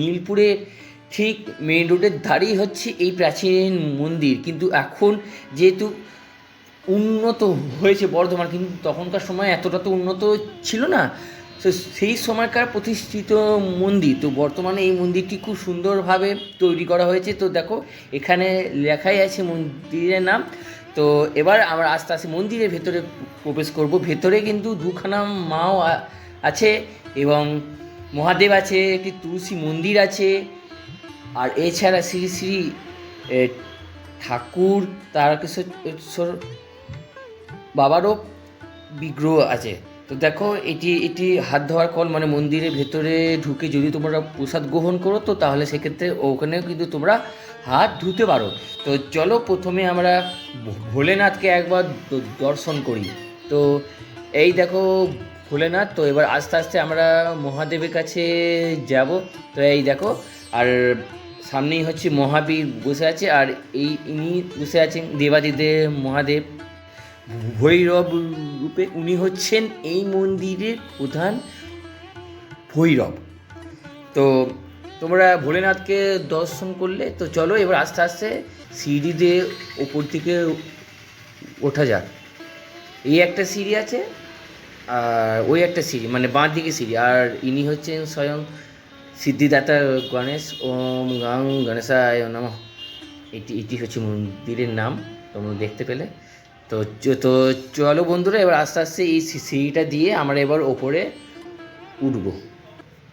নীলপুরে ঠিক মেন রোডের ধারেই হচ্ছে এই প্রাচীন মন্দির। কিন্তু এখন যেহেতু উন্নত হয়েছে বর্ধমান, কিন্তু তখনকার সময় এতটা তো উন্নত ছিল না। তো সেই সময়কার প্রতিষ্ঠিত মন্দির, তো বর্তমানে এই মন্দিরটি খুব সুন্দরভাবে তৈরি করা হয়েছে। তো দেখো, এখানে লেখাই আছে মন্দিরের নাম। তো এবার আমরা আস্তে আস্তে মন্দিরের ভেতরে প্রবেশ করব। ভেতরে কিন্তু দুখানা মাও আছে এবং মহাদেব আছে, একটি তুলসী মন্দির আছে, আর এছাড়া শ্রী শ্রী ঠাকুর তারকেশ্বর, বাবারও বিগ্রহ আছে। তো দেখো, এটি এটি হাত ধোয়ার কল মানে মন্দিরের ভেতরে ঢুকে যদি তোমরা প্রসাদ গ্রহণ করো, তো তাহলে সেক্ষেত্রে ওখানেও কিন্তু তোমরা হাত ধুতে পারো। তো চলো, প্রথমে আমরা ভোলেনাথকে একবার দর্শন করি। তো এই দেখো ভোলেনাথ তো এবার আস্তে আস্তে আমরা মহাদেবের কাছে যাব। তো এই দেখো, আর সামনেই হচ্ছে মহাবীর বসে আছে, আর এই ইনি বসে আছেন দেবাদিদেব মহাদেব। ভৈরব রূপে উনি হচ্ছেন এই মন্দিরের প্রধান ভৈরব। তো তোমরা ভোলেনাথকে দর্শন করলে, তো চলো এবার আস্তে আস্তে সিঁড়ি দিয়ে ওপর দিকে ওঠা যাক। এই একটা সিঁড়ি আছে আর ওই একটা সিঁড়ি মানে বাঁ দিকে সিঁড়ি আর ইনি হচ্ছেন স্বয়ং সিদ্ধিদাতা গণেশ, ওম গাং গণেশায় নম। এটি এটি হচ্ছে মন্দিরের নাম, তোমরা দেখতে পেলে। তো তো চলো বন্ধুরা, এবার আস্তে আস্তে এই সিঁড়িটা দিয়ে আমরা এবার ওপরে উঠবো।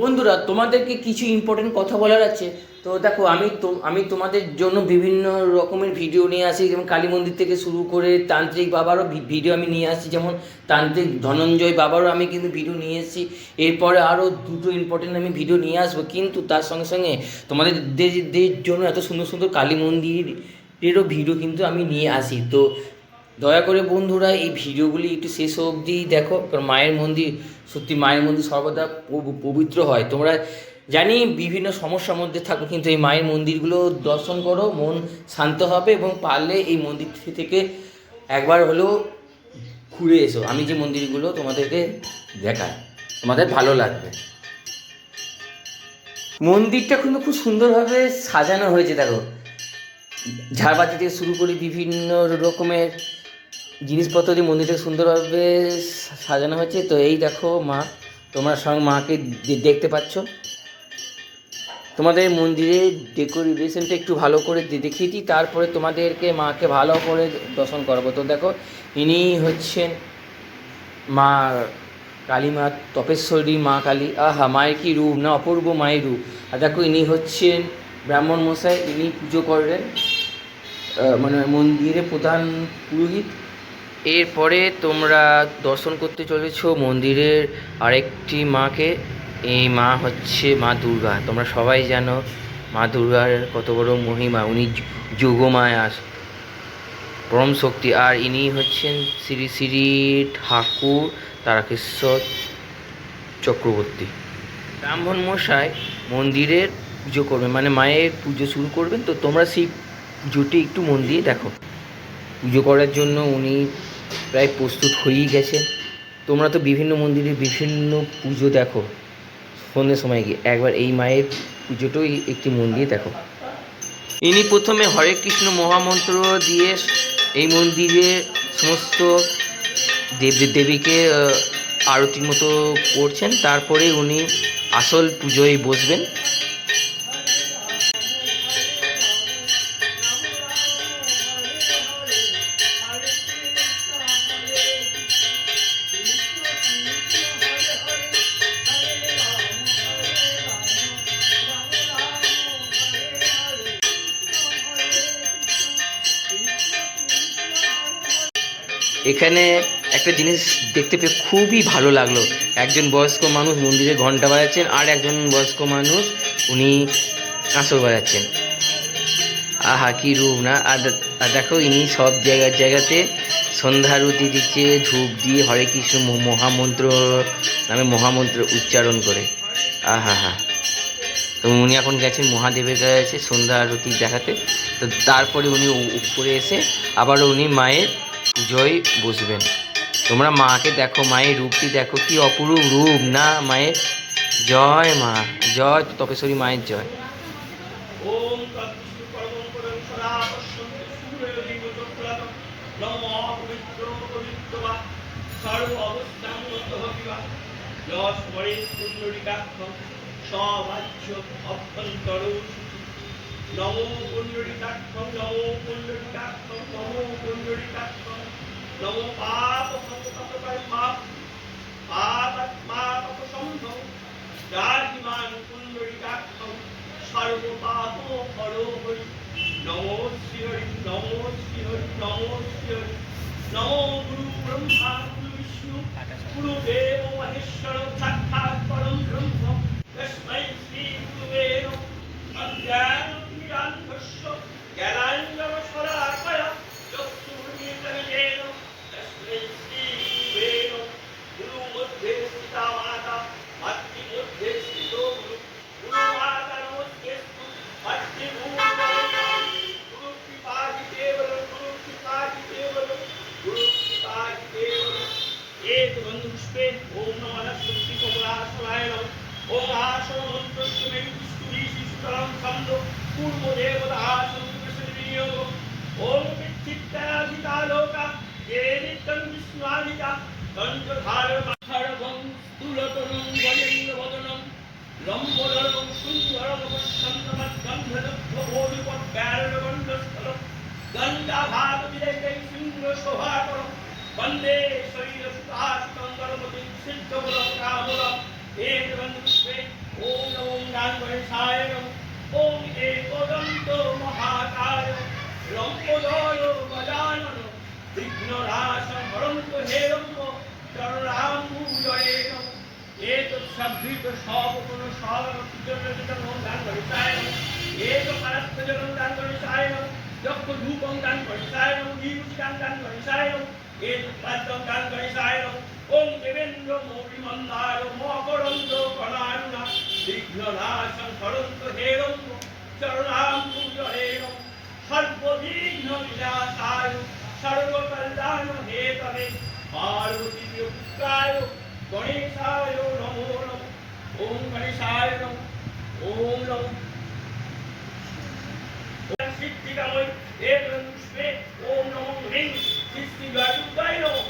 বন্ধুরা, তোমাদেরকে কিছু ইম্পর্টেন্ট কথা বলার আছে। তো দেখো, আমি আমি তোমাদের জন্য বিভিন্ন রকমের ভিডিও নিয়ে আসি, যেমন কালী মন্দির থেকে শুরু করে তান্ত্রিক বাবারও ভিডিও আমি নিয়ে আসি, যেমন তান্ত্রিক ধনঞ্জয় বাবারও আমি কিন্তু ভিডিও নিয়ে এসেছি। এরপরে আরও দুটো ইম্পর্টেন্ট আমি ভিডিও নিয়ে আসব, কিন্তু তার সঙ্গে সঙ্গে তোমাদের জন্য এত সুন্দর সুন্দর কালী মন্দিরেরও ভিডিও কিন্তু আমি নিয়ে আসি। তো দয়া করে বন্ধুরা, এই ভিডিওগুলি একটু শেষ অবধি দেখো, কারণ মায়ের মন্দির, সত্যি মায়ের মন্দির সর্বদা পব- পবিত্র হয়। তোমরা জানি বিভিন্ন সমস্যার মধ্যে থাকো, কিন্তু এই মায়ের মন্দিরগুলো দর্শন করো, মন শান্ত হবে এবং পারলে এই মন্দির থেকে একবার হলেও ঘুরে এসো। আমি যে মন্দিরগুলো তোমাদেরকে দেখাই, তোমাদের ভালো লাগবে। মন্দিরটা কিন্তু খুব সুন্দরভাবে সাজানো হয়েছে, দেখো। ঝাড়বাতি থেকে শুরু করে বিভিন্ন রকমের জিনিসপত্র দিয়ে মন্দিরটা সুন্দরভাবে সাজানো হয়েছে। তো এই দেখো মা, তোমরা সঙ্গে মাকে দেখতে পাচ্ছ। তোমাদের মন্দিরের ডেকোরেশনটা একটু ভালো করে দে- দেখিয়ে দিই তারপরে তোমাদেরকে মাকে ভালো করে দর্শন করাবো। তো দেখো ইনি হচ্ছেন মা কালী মা তপেশ্বরী মা কালী। আহা মায়ের কি রূপ না অপূর্ব মায়ের রূপ। আর দেখো ইনি হচ্ছেন ব্রাহ্মণ মশাই ইনি পুজো আহ, মানে মন্দিরে প্রধান পুরোহিত। এরপরে তোমরা দর্শন করতে চলেছ মন্দিরের আরেকটি মাকে। এই মা হচ্ছে মা দুর্গা। তোমরা সবাই জানো মা দুর্গার কত বড় মহিমা, উনি যোগমায়া। পরম শক্তি। আর ইনি হচ্ছেন শ্রী শ্রী ঠাকুর তারাকেশ্বর চক্রবর্তী। ব্রাহ্মণ মশাই মন্দিরের পুজো করবেন মানে মায়ের পুজো শুরু করবেন। তো তোমরা সেই পুজোটি একটু মন দিয়ে দেখো। পুজো করার জন্য উনি প্রায় প্রস্তুত হয়েই গেছেন। তোমরা তো বিভিন্ন মন্দিরে বিভিন্ন পুজো দেখো। সন্ধ্যের সময় গিয়ে। একবার এই মায়ের পুজোটোই একটি মন দিয়ে দেখো। ইনি প্রথমে হরে কৃষ্ণ মহামন্ত্র দিয়ে এই মন্দিরে সমস্ত দেব দেবীকে আরতির মতো করছেন। তারপরে উনি আসল পুজোয় বসবেন। এখানে একটা জিনিস দেখতে পেয়ে খুবই ভালো লাগল। একজন বয়স্ক মানুষ মন্দিরে ঘণ্টা বাজাচ্ছেন আর একজন বয়স্ক মানুষ উনি কাঁসর বাজাচ্ছেন। আহা, কি রূপ না? আর দেখো ইনি সব জায়গার জায়গাতে সন্ধ্যারতি দিচ্ছে, ধূপ দিয়ে হরে কৃষ্ণ মহামন্ত্র নামে মহামন্ত্র উচ্চারণ করে। আহা, হা। তো উনি এখন গেছেন মহাদেবের কাছে সন্ধ্যা আরতি দেখাতে। তো তারপরে উনি উপরে এসে আবারও উনি মায়ের পুজোয় বসবেন তোমরা মাকে দেখো, মায়ের রূপটি দেখো, কি অপরূপ রূপ। না, মায়ের জয় মা, জয় তপেশ্বরী মায়ের জয়। ওম তৎবিষ্ণু নমো সর্ব অভ্যন্তর নমো পুণ্ডরিকাক্ষম নমো পুণ্ডরিকাক্ষম নমো পুণ্ডরিকাক্ষম পাপ পাপ পাপ পাপাত্মাপসম্ভব রাজিমান পুণ্ডরিকাক্ষম সর্বপাপ হরো হরি, নমো শ্রীহরি নমো শ্রীহরি নমো শ্রীহরি নমো গুরু ব্রহ্মা গুরু বিষ্ণু গুরু দেব মহেশ্বর সাক্ষাৎ পরম ব্রহ্ম তস্मै শ্রী গুরুবে নমঃ অজ্ঞানতিমিরান্ধস্য জ্ঞানাঞ্জনশলাকয়া চক্ষুর্মিলিতমিজেন তস্मै শ্রী গুরুবে নমঃ গুরু মধ্যে স্থিতা মাতা মাতৃ মধ্যে স্থিত গুরু গুরু মাতা নমস্তেস্তু মাতৃভূমিবরণ্যং গুরু কৃপাহি কেবলম গুরু কৃপাহি কেবলম গুরু কৃপাহি কেবলম এক বন্ধু পুষ্পে ওম নমঃ শক্তি আশ্রয় ও আসন প্রত্যমে স্তুতি সুতরাং ছন্দ পূর্ব দেবতা আসন কৃষ্ণ বিনিয়োগ ওম চিত্তাধিতা লোকা যে নিত্যং বিষ্ণুধিতা দন্তধার মাহারবং স্থূলতরং গজেন্দ্রবদনং লম্বরং সুন্দরং সন্তমত গন্ধলভ্য ভোজপট ব্যারণগন্ধস্থল গন্ধাভাগ বিদেশে সিংহ শোভাকর বন্দে শরীর সুতাসুতং গণপতি সিদ্ধ বলং রামলং नमो गान्गणेशाय नमः ॐ एकदन्त महाकाय লম্পদয় গজানন বিঘ্নরাশং হরন্ত হেরম্ব চরণাম্বুজয়ে নমঃ এতৎসভৃত সবগুণ সর্বজনজনং দান করিতায় নমঃ এক পারস্থজনং দান করিতায় নমঃ যক্ষ ধূপং দান করিতায় নমঃ বিভূষিকাং দান করিতায় নমঃ এতৎপাদ্যং দান করিতায় নমঃ ওম দেবেন্দ্র মৌরিমন্দায় মকরন্দ কণায়ুনা বিঘ্ননাশং হরন্ত হেরম্ব চরণাম্বুজয়ে নমঃ সর্ববিঘ্ন বিনাশায় সর্বকল্যাণ হেতবে। পার্বতী পুত্রায়, গণেশায় নমো নমঃ। ওম গণেশায় নমঃ। ওম নমঃ। সিদ্ধিকাময় এক পুষ্পে ওম নমো হ্রিং সৃষ্টি জয়ুদ্ধায় নমঃ।